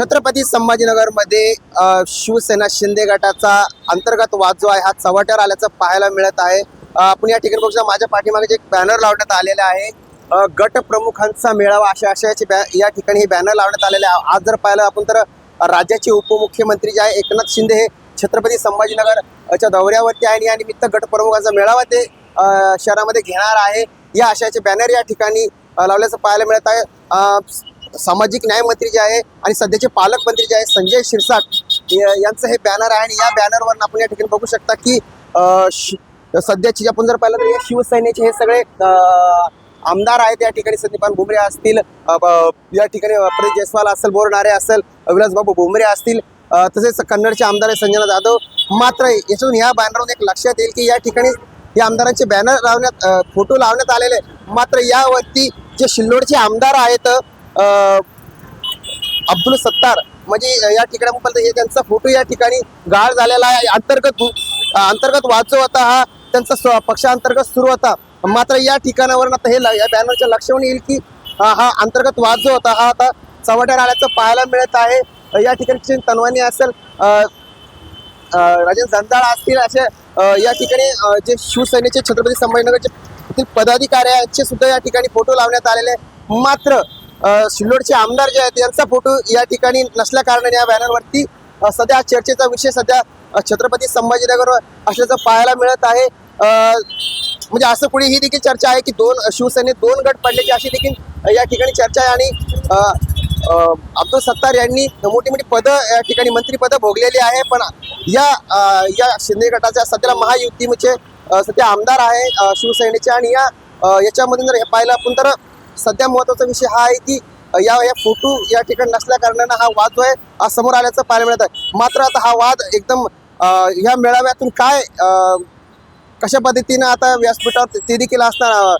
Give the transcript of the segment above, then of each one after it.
छत्रपती संभाजीनगरमध्ये शिवसेना शिंदे गटाचा अंतर्गत वाद जो आहे हा चव्हाट्यावर आल्याचं पाहायला मिळत आहे. आपण या ठिकाणी बघू माझ्या पाठीमागे जे एक बॅनर लावण्यात आलेले आहे गट प्रमुखांचा मेळावा अशा आशयाचे बॅ या ठिकाणी हे बॅनर लावण्यात आलेले आहे. आज जर पाहिलं आपण तर राज्याचे उपमुख्यमंत्री जे आहे एकनाथ शिंदे हे छत्रपती संभाजीनगर च्या दौऱ्यावरती आहे आणि या निमित्त गटप्रमुखांचा मेळावा ते शहरामध्ये घेणार आहे. या आशयाचे बॅनर या ठिकाणी लावल्याचं पाहायला मिळत आहे. सामाजिक न्यायमंत्री जे आहे आणि सध्याचे पालकमंत्री जे आहे संजय शिरसाट यांचं हे बॅनर आहे आणि या बॅनरवर आपण या ठिकाणी बघू शकता की सध्याची आपण जर पाहिलं तर या शिवसेनेचे हे सगळे आमदार आहेत या ठिकाणी संदीपान भुमरे असतील या ठिकाणी प्रदीप जयस्वाल असेल बोरणारे असेल विलासबाबू भुमरे असतील तसेच कन्नडचे आमदार आहे संजना जाधव मात्र याच्यातून या बॅनरवरून एक लक्षात येईल की या ठिकाणी या आमदारांचे बॅनर लावण्यात फोटो लावण्यात आलेले मात्र यावरती जे शिल्लोडचे आमदार आहेत अब्दुल सत्तार म्हणजे या ठिकाणी आपण हे त्यांचा फोटो या ठिकाणी गाळ झालेला आहे. अंतर्गत अंतर्गत वाचव होता हा त्यांचा पक्षांतर्गत सुरू होता. मात्र या ठिकाणावरून आता हे या बॅनरच्या लक्षावून येईल की हा अंतर्गत वाद जो होता हा आता चव्हाट्या आल्याचं पाहायला मिळत आहे. या ठिकाणी तनवानी असेल अ, राजेंद्र जंजाळ असतील असे या ठिकाणी जे शिवसेनेचे छत्रपती संभाजीनगरचे येथील पदाधिकारी आहेत, सुद्धा या ठिकाणी फोटो लावण्यात आलेले मात्र सिल्लोडचे आमदार जे आहेत यांचा फोटो या ठिकाणी नसल्या कारणाने या बॅनरवरती सध्या चर्चेचा विषय सध्या छत्रपती संभाजीनगर असल्याचं पाहायला मिळत आहे. म्हणजे असं कुणी ही देखील चर्चा आहे की दोन शिवसेनेत दोन गट पडल्याची अशी देखील या ठिकाणी चर्चा आहे आणि अब्दुल सत्तार यांनी मोठी मोठी पदं या ठिकाणी मंत्रीपदं भोगलेली आहे. पण या या शिंदे गटाच्या सध्याला महायुतीचे सध्या आमदार आहे शिवसेनेचे आणि या याच्यामध्ये याच्यामधून जर हे पाहिलं आपण तर सध्या महत्त्वाचा विषय हा आहे की या या फोटो या ठिकाणी नसल्या कारणानं हा वाद जो आहे हा समोर आल्याचं पाहायला मिळत आहे. मात्र आता हा वाद एकदम ह्या या मेळाव्यातून काय कशा पद्धतीनं आता व्यासपीठावर ते देखील असणार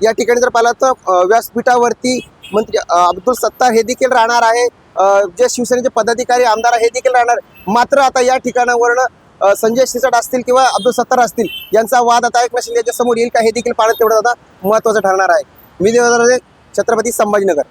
या ठिकाणी जर पाहिलं तर व्यासपीठावरती मंत्री अब्दुल सत्तार हे देखील राहणार आहे. जे शिवसेनेचे पदाधिकारी आमदार हे देखील राहणार. मात्र आता या ठिकाणावरनं संजय शिरसाट असतील किंवा अब्दुल सत्तार असतील यांचा वाद आता एकनाथ शिंदेच्या समोर येईल का हे देखील पाहणं तेवढं आता महत्त्वाचं ठरणार आहे. मी देवदार छत्रपती संभाजीनगर.